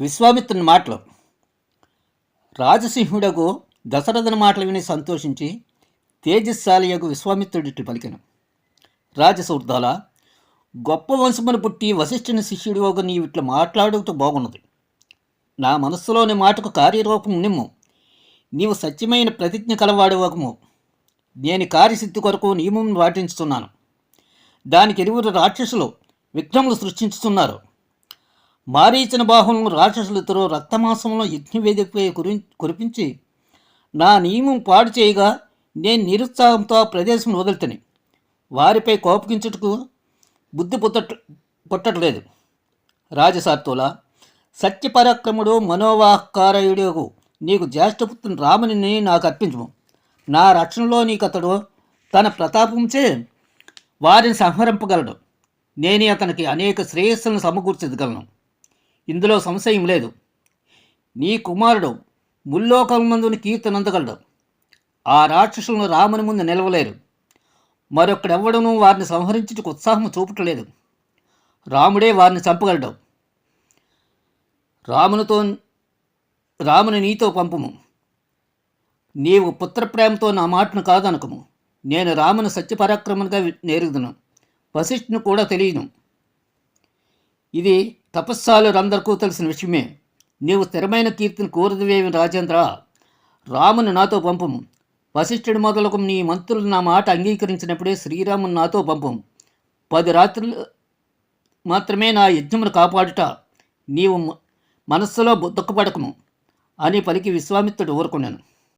విశ్వామిత్రుని మాటలు. రాజసింహుడకు దశరథుని మాటలు విని సంతోషించి తేజస్శాలియకు విశ్వామిత్రుడిటి పలికెను. రాజసూర్ధాల గొప్ప వంశమును పుట్టి వశిష్ఠుని శిష్యుడు ఒక నీవు ఇట్లా మాట్లాడుతూ బాగున్నది. నా మనస్సులోని మాటకు కార్యరూపం నిమ్ము. నీవు సత్యమైన ప్రతిజ్ఞ కలవాడవకము. నేను కార్యసిద్ధి కొరకు నియమం పాటించుతున్నాను. దానికి ఇరువురు రాక్షసులు విఘ్నములు సృష్టించుతున్నారు. మారీచిన బాహులను రాక్షసులతో రక్తమాసంలో యజ్ఞవేదికపై కురి కురిపించి నా నియమం పాడు చేయగా నేను నిరుత్సాహంతో ఆ ప్రదేశం వదులుతని. వారిపై కోపగించుటకు బుద్ధి పుట్టట్ పుట్టట్లేదు. రాజసాత్తుల సత్యపరాక్రముడు మనోవాహకారయుడు నీకు జ్యేష్ఠపుత్రుని రాముని నాకు అర్పించము. నా రక్షణలో నీకు అతడు తన ప్రతాపంచే వారిని సంహరింపగలడు. నేనే అతనికి అనేక శ్రేయస్సులను సమకూర్చగలను ఇందులో సంశయం లేదు. నీ కుమారుడు ముల్లోకమందుని కీర్తనందగలడు. ఆ రాక్షసులను రాముని ముందు నిలవలేరు. మరొక్కడెవ్వడనూ వారిని సంహరించుటకు ఉత్సాహం చూపట్లేదు. రాముడే వారిని చంపగలడు. రామునితో రాముని నీతో పంపము. నీవు పుత్రప్రేమతో నా మాటను కాదనకము. నేను రాముని సత్యపరాక్రమణగా నేరుగుదును. వశిష్ఠును కూడా తెలియను. ఇది తపస్సాలురందరికూ తెలిసిన విషయమే. నీవు స్థిరమైన కీర్తిని కోరదువేమి రాజేంద్ర. రాముని నాతో పంపము. వశిష్ఠుడి మొదలకు నీ మంత్రులు నా మాట అంగీకరించినప్పుడే శ్రీరాముని నాతో పంపము. పది రాత్రులు మాత్రమే నా యజ్ఞమును కాపాడుట. నీవు మనస్సులో దుఃఖపడకము అని పలికి విశ్వామిత్రుడు ఊరుకున్నాను